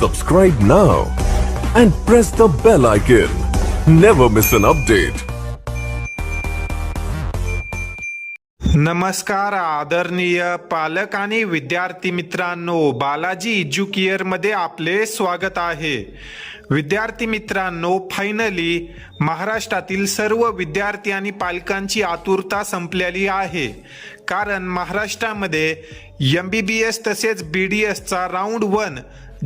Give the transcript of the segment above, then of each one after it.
Subscribe now and press the bell icon. Never miss an update. नमस्कार आदरणीय पालक आणि विद्यार्थी मित्रांनो बालाजी एज्युकेअरमध्ये आपले स्वागत आहे विद्यार्थी मित्रांनो फायनली महाराष्ट्रातील सर्व विद्यार्थी आणि पालकांची आतुरता संपलेली आहे कारण महाराष्ट्रामध्ये एम बी बी एस तसेच बी डी एसचा राऊंड वन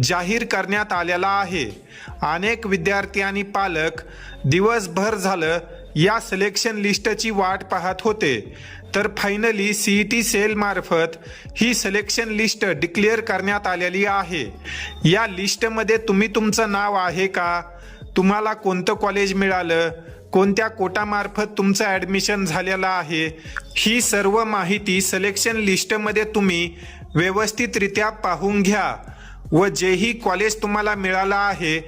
जाहीर करण्यात आलेला आहे. अनेक विद्यार्थी आणि पालक दिवसभर झालं या सिलेक्शन लिस्टची वाट पाहत होते. तर फायनली सीई टी सेलमार्फत ही सिलेक्शन लिस्ट डिक्लेअर करण्यात आलेली आहे. या लिस्टमध्ये तुम्ही तुमचं नाव आहे का? तुम्हाला कोणतं कॉलेज मिळालं? कोणत्या कोटामार्फत तुमचं ॲडमिशन झालेलं आहे? ही सर्व माहिती सिलेक्शन लिस्टमध्ये तुम्ही व्यवस्थितरित्या पाहून घ्या. व जेही कॉलेज तुम्हाला मिळालं आहे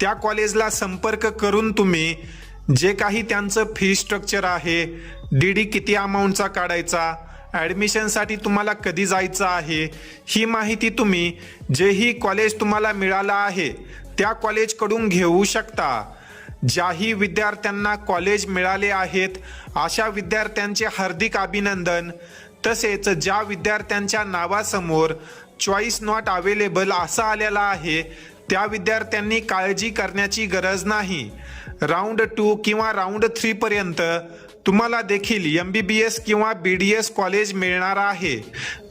त्या कॉलेजला संपर्क करून तुम्ही जे काही त्यांचं फी स्ट्रक्चर आहे डी डी किती अमाऊंटचा काढायचा ॲडमिशनसाठी तुम्हाला कधी जायचं आहे ही माहिती तुम्ही जेही कॉलेज तुम्हाला मिळालं आहे त्या कॉलेजकडून घेऊ शकता. ज्याही विद्यार्थ्यांना कॉलेज मिळाले आहेत अशा विद्यार्थ्यांचे हार्दिक अभिनंदन. तसेच ज्या विद्यार्थ्यांच्या नावासमोर चॉईस नॉट अवेलेबल असा आलेला आहे त्या विद्यार्थ्यांनी काळजी करण्याची गरज नाही. राऊंड टू किंवा राऊंड थ्री पर्यंत तुम्हाला देखील एम बी बी एस किंवा बी डी एस कॉलेज मिळणार आहे.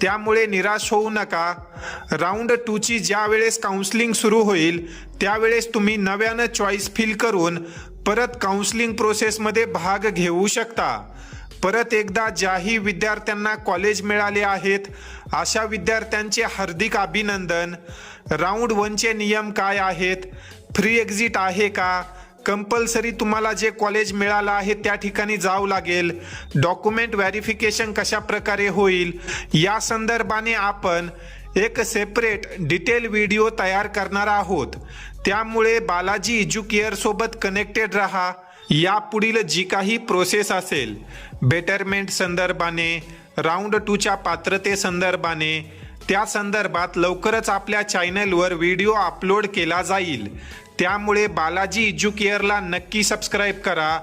त्यामुळे निराश होऊ नका. राऊंड टूची ज्या वेळेस काउन्सिलिंग सुरू होईल त्यावेळेस तुम्ही नव्यानं चॉईस फिल करून परत काउन्सिलिंग प्रोसेसमध्ये भाग घेऊ शकता. परत एकदा ज्याही विद्यार्थ्यांना कॉलेज मिळाले आहेत अशा विद्यार्थ्यांचे हार्दिक अभिनंदन. राऊंड वनचे नियम काय आहेत? फ्री एक्झिट आहे का? कंपल्सरी तुम्हाला जे कॉलेज मिळालं आहे त्या ठिकाणी जावं लागेल. डॉक्युमेंट व्हॅरिफिकेशन कशा प्रकारे होईल? या संदर्भाने आपण एक सेपरेट डिटेल व्हिडिओ तयार करणार आहोत. त्यामुळे बालाजी एज्युकेअरसोबत कनेक्टेड राहा. यापुढील जी काही प्रोसेस असेल बेटरमेंट संदर्भाने राऊंड टूच्या पात्रते संदर्भाने त्या संदर्भात लवकरच आपल्या चॅनलवर व्हिडिओ अपलोड केला जाईल. त्यामुळे बालाजी एज्युकेअरला नक्की सबस्क्राईब करा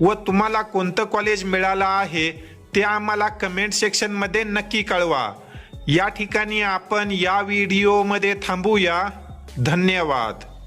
व तुम्हाला कोणतं कॉलेज मिळालं आहे ते आम्हाला कमेंट सेक्शनमध्ये नक्की कळवा. या ठिकाणी आपण या व्हिडिओमध्ये थांबूया. धन्यवाद.